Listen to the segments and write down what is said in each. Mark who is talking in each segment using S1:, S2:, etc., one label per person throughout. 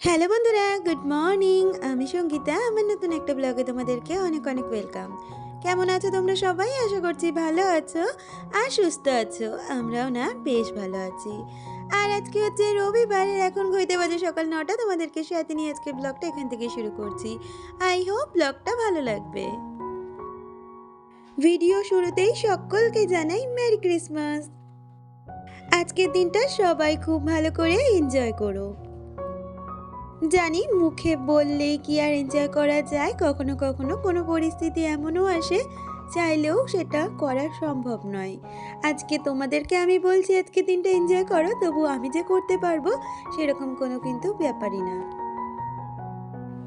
S1: Hello বন্ধুরা, good morning. আমি সঙ্গীতা, আমার নতুন একটা ব্লগে তোমাদেরকে অনেক অনেক ওয়েলকাম। কেমন আছো তোমরা সবাই? আশা করছি ভালো আছো আর সুস্থ আছো। আমরাও না বেশ ভালো আছি। আর আজকে হচ্ছে রবিবার আর এখন ঘুরতে বাজে সকাল নটা। তোমাদেরকে সাথে নিয়ে আজকে ব্লগটা এখান থেকে শুরু করছি। আই হোপ ব্লগটা ভালো লাগবে। ভিডিও শুরুতেই সকলকে জানাই মেরি ক্রিসমাস। আজকের দিনটা সবাই খুব ভালো করে এনজয় করো। জানি মুখে বললেই কি আর এনজয় করা যায়, কখনো কখনো কোনো পরিস্থিতি এমনও আসে চাইলেও সেটা করা সম্ভব নয়। আজকে তোমাদেরকে আমি বলছি, আজকে দিনটা এনজয় করো, তবু আমি যে করতে পারব সেরকম কোনো কিন্তু ব্যাপারই না।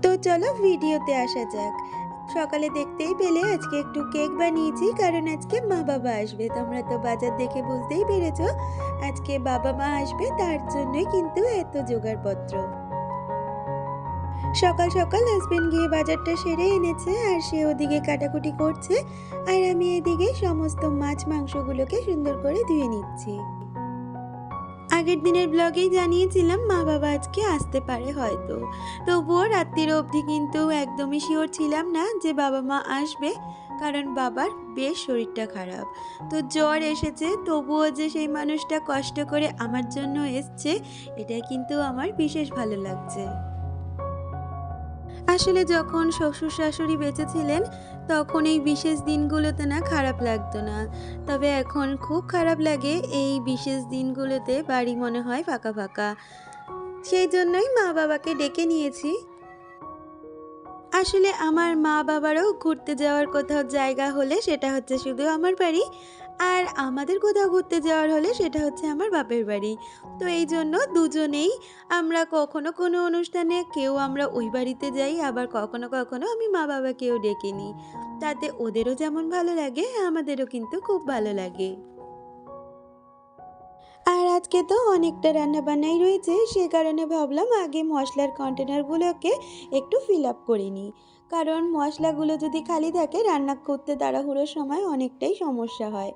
S1: তো চলো ভিডিওতে আসা যাক। সকালে দেখতেই পেলে আজকে একটু কেক বানিয়েছি, কারণ আজকে মা বাবা আসবে। তোমরা তো বাজার দেখে বুঝতেই পেরেছ, আজকে বাবা মা আসবে, তার জন্যই কিন্তু এত জোগাড়পত্র। সকাল সকাল হাজবেন্ড গিয়ে বাজারটা সেরে এনেছে আর সে ওদিকে কাটাকুটি করছে আর আমি এদিকে সমস্ত মাছ মাংসগুলোকে সুন্দর করে ধুয়ে নিচ্ছি। আগের দিনের ব্লগেই জানিয়েছিলাম মা বাবা আজকে আসতে পারে হয়তো। তবুও রাত্রির অবধি কিন্তু একদমই শিওর ছিলাম না যে বাবা মা আসবে, কারণ বাবার বেশ শরীরটা খারাপ। তো জ্বর এসেছে, তবুও যে সেই মানুষটা কষ্ট করে আমার জন্য এসছে এটা কিন্তু আমার বিশেষ ভালো লাগছে। আসলে যখন শ্বশুর শাশুড়ি বেঁচে ছিলেন তখন এই বিশেষ দিনগুলোতে না খারাপ লাগতো না। তবে এখন খুব খারাপ লাগে এই বিশেষ দিনগুলোতে বাড়ি মনে হয় ফাঁকা ফাঁকা। সেই জন্যই মা বাবাকে ডেকে নিয়েছি। আসলে আমার মা বাবারও ঘুরতে যাওয়ার কোথাও জায়গা হলে সেটা হচ্ছে শুধু আমার বাড়ি। আর আমাদের কোথাও ঘুরতে যাওয়ার হলে সেটা হচ্ছে আমার বাপের বাড়ি। তো এই জন্য দুজনেই আমরা কখনো কোনো অনুষ্ঠানে কেউ আমরা ওই বাড়িতে যাই, আবার কখনো কখনো আমি মা বাবাকেও ডেকে নিই। তাতে ওদেরও যেমন ভালো লাগে, আমাদেরও কিন্তু খুব ভালো লাগে। আর আজকে তো অনেকটা রান্না বান্নাই রয়েছে, সে কারণে ভাবলাম আগে মশলার কন্টেনারগুলোকে একটু ফিল আপ করে নিই। কারণ মশলাগুলো যদি খালি থাকে, রান্না করতে তাড়াহুড়োর সময় অনেকটাই সমস্যা হয়।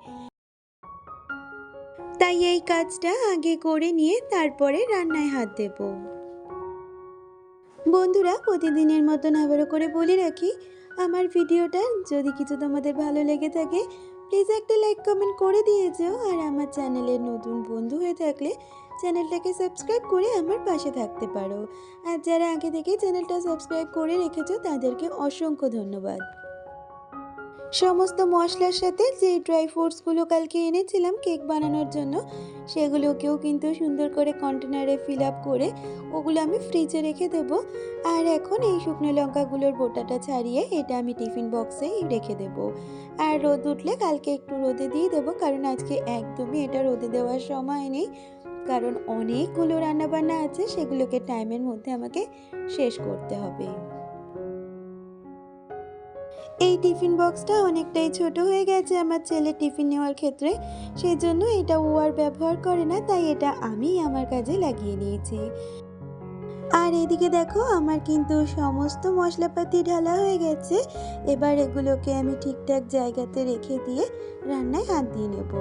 S1: তাই এই কাজটা আগে করে নিয়ে তারপরে রান্নায় হাত দেব। বন্ধুরা, প্রতিদিনের মতন আবারও করে বলে রাখি, আমার ভিডিওটা যদি কিছু তোমাদের ভালো লেগে থাকে প্লিজ একটা লাইক কমেন্ট করে দিয়েছ। আর আমার চ্যানেলের নতুন বন্ধু হয়ে থাকলে চ্যানেলটাকে সাবস্ক্রাইব করে আমার পাশে থাকতে পারো। আর যারা আগে থেকে চ্যানেলটা সাবস্ক্রাইব করে রেখেছো, তাদেরকে অসংখ্য ধন্যবাদ। সমস্ত মশলার সাথে যে ড্রাই ফ্রুটসগুলো কালকে এনেছিলাম কেক বানানোর জন্য, সেগুলোকেও কিন্তু সুন্দর করে কন্টেনারে ফিল আপ করে ওগুলো আমি ফ্রিজে রেখে দেব। আর এখন এই শুকনো লঙ্কাগুলোর বোটাটা ছাড়িয়ে এটা আমি টিফিন বক্সেই রেখে দেব। আর রোদ উঠলে কালকে একটু রোদে দিয়ে দেবো, কারণ আজকে একদমই এটা রোদে দেওয়ার সময় নেই। কারণ অনেকগুলো রান্নাবান্না আছে, সেগুলোকে টাইমের মধ্যে আমাকে শেষ করতে হবে। এই টিফিন বক্সটা অনেকটাই ছোট হয়ে গেছে আমার ছেলে টিফিন নেওয়ার ক্ষেত্রে। সেই জন্য এটা ও আর ব্যবহার করে না, তাই এটা আমি আমার কাজে লাগিয়ে নিয়েছি। আর এদিকে দেখো, আমার কিন্তু সমস্ত মশলাপাতি ঢালা হয়ে গেছে। এবার এগুলোকে আমি ঠিকঠাক জায়গাতে রেখে দিয়ে রান্নায় হাত দিয়ে নেব।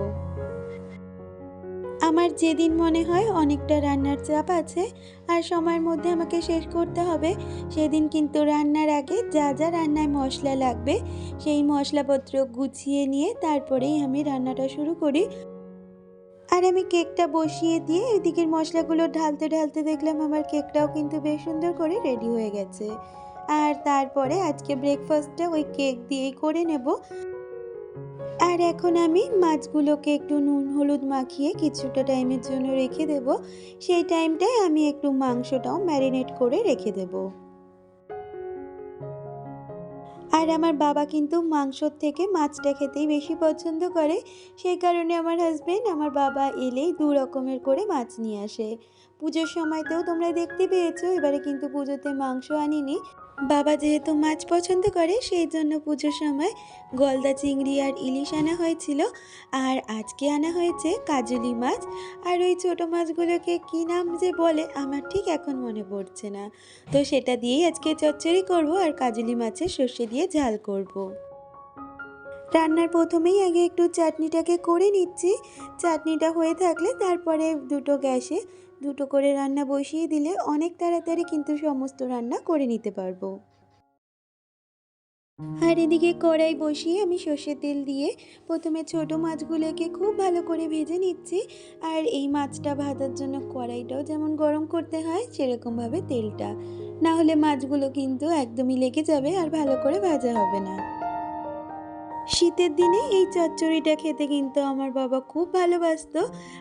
S1: আমার যেদিন মনে হয় অনেকটা রান্নার চাপ আছে আর সময়ের মধ্যে আমাকে শেষ করতে হবে, সেদিন কিন্তু রান্নার আগে যা যা রান্নায় মশলা লাগবে, সেই মশলাপত্র গুছিয়ে নিয়ে তারপরেই আমি রান্নাটা শুরু করি। আর আমি কেকটা বসিয়ে দিয়ে এদিকের মশলাগুলো ঢালতে ঢালতে দেখলাম আমার কেকটাও কিন্তু বেশ সুন্দর করে রেডি হয়ে গেছে। আর তারপরে আজকে ব্রেকফাস্টটা ওই কেক দিয়েই করে নেব। আর এখন আমি মাছগুলোকে একটু নুন, হলুদ মাখিয়ে কিছুটা টাইমের জন্য রেখে দেব। সেই টাইমটায় আমি একটু মাংসটাও ম্যারিনেট করে রেখে দেব। আর আমার বাবা কিন্তু মাংসর থেকে মাছটা খেতেই বেশি পছন্দ করে। সেই কারণে আমার হাজবেন্ড আমার বাবা এলেই দু রকমের করে মাছ নিয়ে আসে। পুজোর সময়তেও তোমরা দেখতে পেয়েছ, এবারে কিন্তু পুজোতে মাংস আনিনি। বাবা যেহেতু মাছ পছন্দ করে, সেই জন্য পুজোর সময় গলদা চিংড়ি আর ইলিশ আনা হয়েছিল। আর আজকে আনা হয়েছে কাজলি মাছ। আর ওই ছোটো মাছগুলোকে কী নাম যে বলে, আমার ঠিক এখন মনে পড়ছে না। তো সেটা দিয়েই আজকে চচ্চড়ি করব আর কাজলি মাছের সর্ষে দিয়ে ঝাল করব। রান্নার প্রথমেই আগে একটু চাটনিটাকে করে নিচ্ছি। চাটনিটা হয়ে থাকলে তারপরে দুটো গ্যাসে দুটো করে রান্না বসিয়ে দিলে অনেক তাড়াতাড়ি কিন্তু সমস্ত রান্না করে নিতে পারব। আর এদিকে কড়াই বসিয়ে আমি সর্ষের তেল দিয়ে প্রথমে ছোট মাছগুলোকে খুব ভালো করে ভেজে নিচ্ছি। আর এই মাছটা ভাজার জন্য কড়াইটাও যেমন গরম করতে হয়, সেরকমভাবে তেলটা। না হলে মাছগুলো কিন্তু একদমই লেগে যাবে আর ভালো করে ভাজা হবে না। শীতের দিনে এই চচ্চড়িটা খেতে কিন্তু আমার বাবা খুব ভালোবাসতো।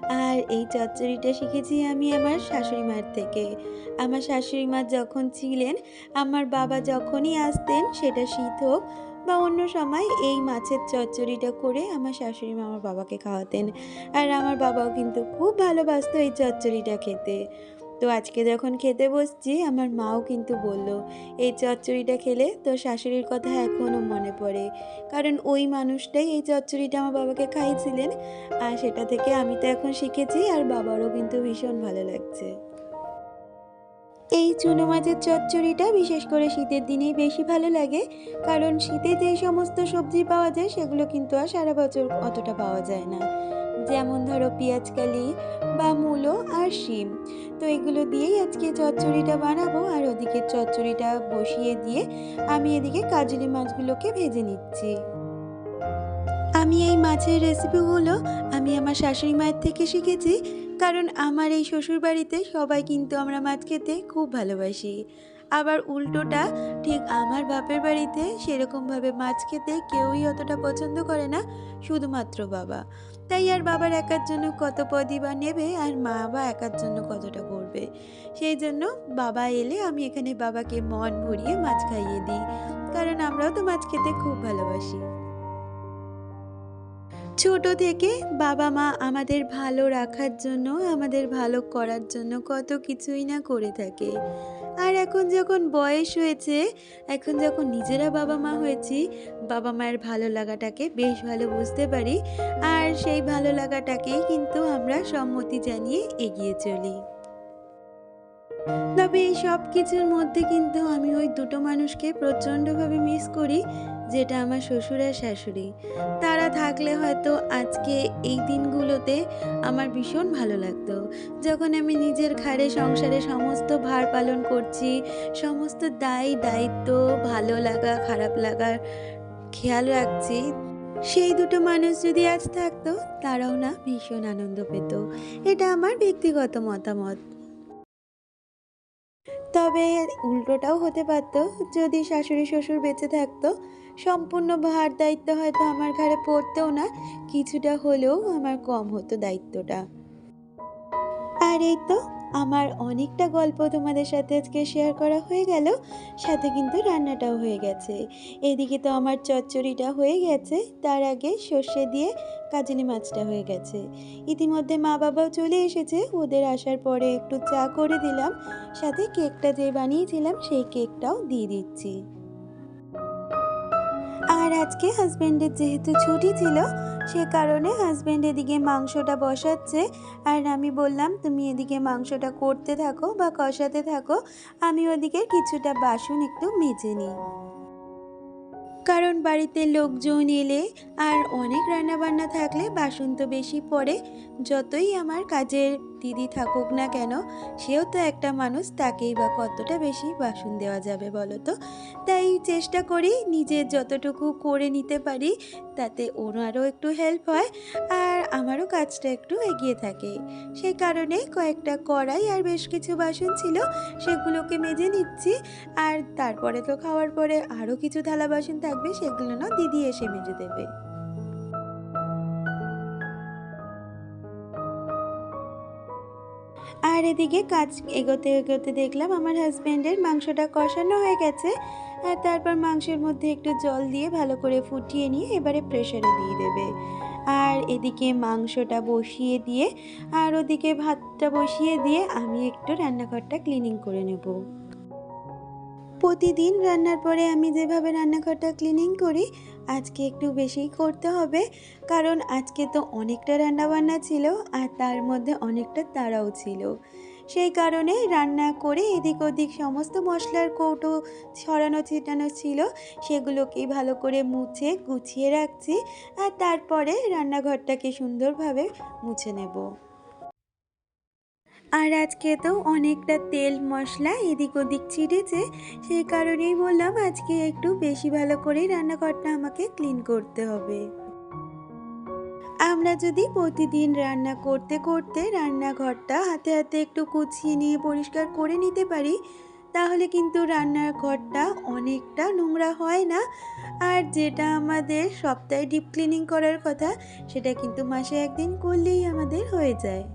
S1: আর এই চচ্চড়িটা শিখেছি আমি আমার শাশুড়ি মার থেকে। আমার শাশুড়ি মা যখন ছিলেন, আমার বাবা যখনই আসতেন, সেটা শীত হোক বা অন্য সময়, এই মাছের চচ্চড়িটা করে আমার শাশুড়ি মা আমার বাবাকে খাওয়াতেন। আর আমার বাবাও কিন্তু খুব ভালোবাসতো এই চচ্চড়িটা খেতে। তো আজকে যখন খেতে বসছি, আমার মাও কিন্তু বলল, এই চচ্চড়িটা খেলে তোর শাশুড়ির কথা এখনও মনে পড়ে। কারণ ওই মানুষটাই এই চচ্চড়িটা আমার বাবাকে খাইয়েছিলেন, আর সেটা থেকে আমি তো এখন শিখেছি, আর বাবারও কিন্তু ভীষণ ভালো লাগছে। এই চুনো মাছের চচ্চড়িটা বিশেষ করে শীতের দিনেই বেশি ভালো লাগে, কারণ শীতে যে সমস্ত সবজি পাওয়া যায়, সেগুলো কিন্তু আর সারা বছর অতটা পাওয়া যায় না। যেমন ধরো পেঁয়াজকালি বা মূলো আর শিম। তো এগুলো দিয়েই আজকে চচ্চড়িটা বানাবো আর ওদিকে চচ্চড়িটা বসিয়ে দিয়ে আমি এদিকে কাজলি মাছগুলোকে ভেজে নিচ্ছি। আমি এই মাছের রেসিপিগুলো আমি আমার শাশুড়ি মায়ের থেকে শিখেছি, কারণ আমার এই শ্বশুর বাড়িতে সবাই কিন্তু আমরা মাছ খেতে খুব ভালোবাসি। আবার উল্টোটা ঠিক আমার বাপের বাড়িতে সেরকমভাবে মাছ খেতে কেউই অতটা পছন্দ করে না, শুধুমাত্র বাবা। তাই আর বাবার একার জন্য কত পদই বা নেবে আর মা বা একার জন্য কতটা করবে? সেই জন্য বাবা এলে আমি এখানে বাবাকে মন ভরিয়ে মাছ খাইয়ে দিই, কারণ আমরাও তো মাছ খেতে খুব ভালোবাসি। ছোট থেকে বাবা মা আমাদের ভালো রাখার জন্য, আমাদের ভালো করার জন্য কত কিছুই না করে থাকে। আর এখন যখন বয়স হয়েছে, এখন যখন নিজেরা বাবা মা হয়েছি, বাবা মায়ের ভালো লাগাটাকে বেশ ভালো বুঝতে পারি। আর সেই ভালো লাগাটাকেই কিন্তু আমরা সম্মতি জানিয়ে এগিয়ে চলি। তবে এই সব কিছুর মধ্যে কিন্তু আমি ওই দুটো মানুষকে প্রচণ্ডভাবে মিস করি। যেটা আমার শ্বশুর আর শাশুড়ি। তারা থাকলে হয়তো আজকে এই দিনগুলোতে আমার ভীষণ ভালো লাগতো। যখন আমি নিজের ঘাড়ে সংসারে সমস্ত ভার পালন করছি, সমস্ত দায় দায়িত্ব, ভালো লাগা, খারাপ লাগার খেয়াল রাখছি, সেই দুটো মানুষ যদি আজ থাকতো, তারাও না ভীষণ আনন্দ পেত। এটা আমার ব্যক্তিগত মতামত। তবে উল্টোটাও হতে পারতো, যদি শাশুড়ি শ্বশুর বেঁচে থাকতো সম্পূর্ণ ভার দায়িত্ব হয়তো আমার ঘাড়ে পড়তেও না, কিছুটা হলেও আমার কম হতো দায়িত্বটা। আর এই তো, আমার অনেকটা গল্প তোমাদের সাথে আজকে শেয়ার করা হয়ে গেল, সাথে কিন্তু রান্নাটাও হয়ে গেছে। এদিকে তো আমার চচ্চড়িটা হয়ে গেছে, তার আগে সর্ষে দিয়ে কাজলি মাছটা হয়ে গেছে। ইতিমধ্যে মা বাবাও চলে এসেছে, ওদের আসার পরে একটু চা করে দিলাম, সাথে কেকটা যে বানিয়েছিলাম, সেই কেকটাও দিয়ে দিচ্ছি। আর আজকে হাজব্যান্ডের যেহেতু ছুটি ছিল, সে কারণে হাজব্যান্ড এদিকে মাংসটা বসাচ্ছে। আর আমি বললাম, তুমি এদিকে মাংসটা করতে থাকো বা কষাতে থাকো, আমি ওদিকে কিছুটা বাসন একটু মেজে নিই। কারণ বাড়িতে লোকজন এলে আর অনেক রান্নাবান্না থাকলে বাসন তো বেশি পড়ে, যতই আমার কাজের দিদি থাকুক না কেন, সেও তো একটা মানুষ তাকেই বা কতটা বেশি বাসন দেওয়া যাবে বলো তো? তাই চেষ্টা করি নিজের যতটুকু করে নিতে পারি, তাতে ওনারও একটু হেল্প হয় আর আমারও কাজটা একটু এগিয়ে থাকে। সেই কারণে কয়েকটা কড়াই আর বেশ কিছু বাসন ছিল, সেগুলোকে মেজে নিচ্ছি আর তারপরে তো খাওয়ার পরে আরও কিছু থালা বাসন থাকবে, সেগুলো না দিদি এসে মেজে দেবে। আর এদিকে কাজ এগোতে এগোতে দেখলাম আমার হাজব্যান্ডের মাংসটা কষানো হয়ে গেছে। আর তারপর মাংসের মধ্যে একটু জল দিয়ে ভালো করে ফুটিয়ে নিয়ে এবারে প্রেশারে দিয়ে দেবে। আর এদিকে মাংসটা বসিয়ে দিয়ে আর ওদিকে ভাতটা বসিয়ে দিয়ে আমি একটু রান্নাঘরটা ক্লিনিং করে নেব। প্রতিদিন রান্নার পরে আমি যেভাবে রান্নাঘরটা ক্লিনিং করি আজকে একটু বেশিই করতে হবে, কারণ আজকে তো অনেকটা রান্নাবান্না ছিল আর তার মধ্যে অনেকটা তাড়াও ছিল। সেই কারণে রান্না করে এদিক ওদিক সমস্ত মশলার কৌটো ছড়ানো ছিটানো ছিল সেগুলোকেই ভালো করে মুছে গুছিয়ে রাখছি আর তারপরে রান্নাঘরটাকে সুন্দরভাবে মুছে নেব। আর আজকে তো অনেকটা তেল মশলা এদিক ওদিক ছিঁড়েছে, সেই কারণেই বললাম আজকে একটু বেশি ভালো করেই রান্নাঘরটা আমাকে ক্লিন করতে হবে। আমরা যদি প্রতিদিন রান্না করতে করতে রান্নাঘরটা হাতে হাতে একটু গুছিয়ে নিয়ে পরিষ্কার করে নিতে পারি, তাহলে কিন্তু রান্নার ঘরটা অনেকটা নোংরা হয় না। আর যেটা আমাদের সপ্তাহে ডিপ ক্লিনিং করার কথা, সেটা কিন্তু মাসে একদিন করলেই আমাদের হয়ে যায়।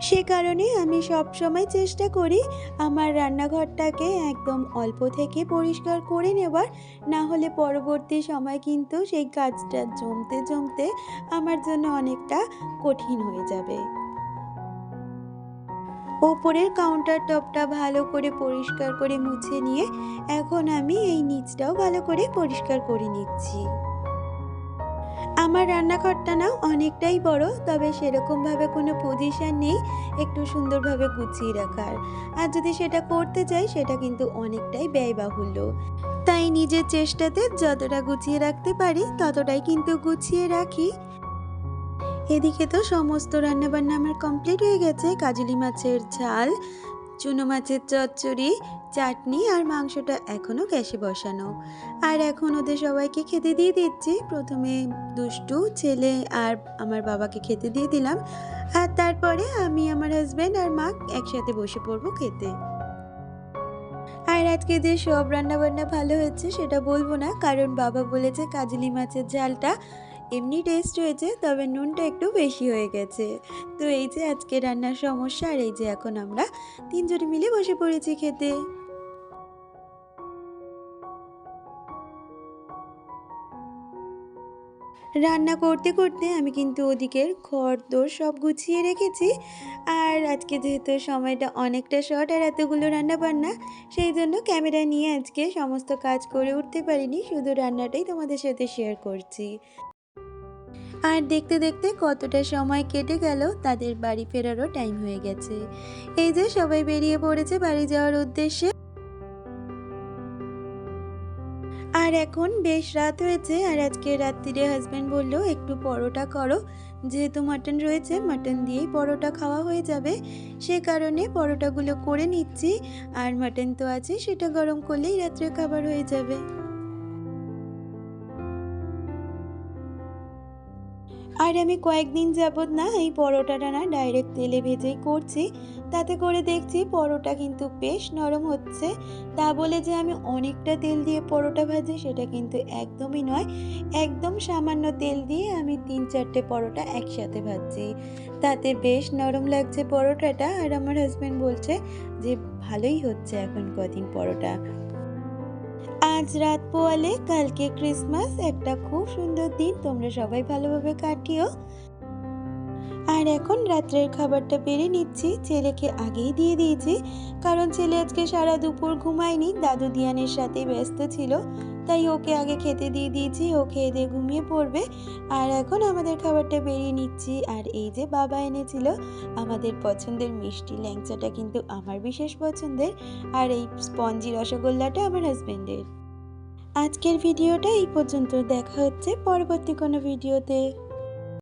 S1: সে কারণে আমি সব সময় চেষ্টা করি আমার রান্নাঘরটাকে একদম অল্প থেকে পরিষ্কার করে নেবার না হলে পরবর্তী সময় কিন্তু সেই কাজটা জমতে জমতে আমার জন্য অনেকটা কঠিন হয়ে যাবে। ওপরের কাউন্টার টপটা ভালো করে পরিষ্কার করে মুছে নিয়ে এখন আমি এই নিচটাও ভালো করে পরিষ্কার করে নিচ্ছি। আমার রান্নাঘরটা না অনেকটাই বড়, তবে সেরকমভাবে কোনো পজিশন নেই, একটু সুন্দরভাবে গুছিয়ে রাখার। আর যদি সেটা করতে চাই সেটা কিন্তু অনেকটাই ব্যয়বাহুল্য। তাই নিজের চেষ্টাতে যতটা গুছিয়ে রাখতে পারি, ততটাই কিন্তু গুছিয়ে রাখি। এদিকে তো সমস্ত রান্নাবান্না আমার কমপ্লিট হয়ে গেছে। কাজলি মাছের ঝাল চুনো মাছের চচ্চড়ি, চাটনি আর মাংসটা এখনও গ্যাসে বসানো। আর এখন ওদের সবাইকে খেতে দিয়ে দিচ্ছি। প্রথমে দুষ্টু, ছেলে আর আমার বাবাকে খেতে দিয়ে দিলাম। আর তারপরে আমি, আমার হাজব্যান্ড আর মা একসাথে বসে পড়ব খেতে। আর আজকে যে সব রান্না বান্না ভালো হয়েছে সেটা বলব না, কারণ বাবা বলেছে কাজলি মাছের ঝালটা এমনি টেস্ট হয়েছে, তবে নুনটা একটু বেশি হয়ে গেছে। তো এই যে আজকে রান্নার সমস্যা, আর এই যে এখন আমরা তিনজন মিলে বসে পড়েছি খেতে। রান্না করতে করতে আমি কিন্তু ওদিকের ঘর দোর সব গুছিয়ে রেখেছি। আর আজকে যেহেতু সময়টা অনেকটা শর্ট আর এতগুলো রান্না বান্না সেই জন্য ক্যামেরা নিয়ে আজকে সমস্ত কাজ করে উঠতে পারিনি। শুধু রান্নাটাই তোমাদের সাথে শেয়ার করছি। আর দেখতে দেখতে কতটা সময় কেটে গেল, তাদের বাড়ি ফেরারও টাইম হয়ে গেছে। এই যে সবাই বেরিয়ে পড়েছে বাড়ি যাওয়ার উদ্দেশ্যে। আর এখন বেশ রাত হয়েছে, আর আজকে রাত্রিরে হাজব্যান্ড বলল, একটু পরোটা করো। যেহেতু মাটন রয়েছে মাটন দিয়েই পরোটা খাওয়া হয়ে যাবে। সে কারণে পরোটাগুলো করে নিচ্ছি। আর মাটন তো আছে, সেটা গরম করলেই রাত্রে খাবার হয়ে যাবে। আর আমি কয়েকদিন যাবৎ না এই পরোটাটা না ডাইরেক্ট তেলে ভেজেই করছি। তাতে করে দেখছি পরোটা কিন্তু বেশ নরম হচ্ছে। তা বলে যে আমি অনেকটা তেল দিয়ে পরোটা ভাজি সেটা কিন্তু একদমই নয়। একদম সামান্য তেল দিয়ে আমি তিন চারটে পরোটা একসাথে ভাজছি। তাতে বেশ নরম লাগছে পরোটাটা। আর আমার হাজব্যান্ড বলছে যে ভালোই হচ্ছে এখন কদিন পরোটা। আজ রাত পোয়ালে, কালকে ক্রিসমাস। একটা খুব সুন্দর দিন। তোমরা সবাই ভালোভাবে কাটিও। আর এখন রাত্রের খাবারটা বেড়ে নিচ্ছি। ছেলেকে আগেই দিয়ে দিয়েছি। কারণ ছেলে আজকে সারা দুপুর ঘুমায়নি। দাদু দিয়ানের সাথে ব্যস্ত ছিল। তাই ওকে আগে খেতে দিয়ে দিয়েছি। ও খেয়ে দিয়ে ঘুমিয়ে পড়বে। আর এখন আমাদের খাবারটা বেরিয়ে নিচ্ছি। আর এই যে বাবা এনেছিল আমাদের পছন্দের মিষ্টি ল্যাংচাটা কিন্তু আমার বিশেষ পছন্দের। আর এই স্পঞ্জি রসগোল্লাটা আমার হাজবেন্ডের আজকের ভিডিওটা এই পর্যন্ত। দেখা হচ্ছে পরবর্তী কোনো ভিডিওতে।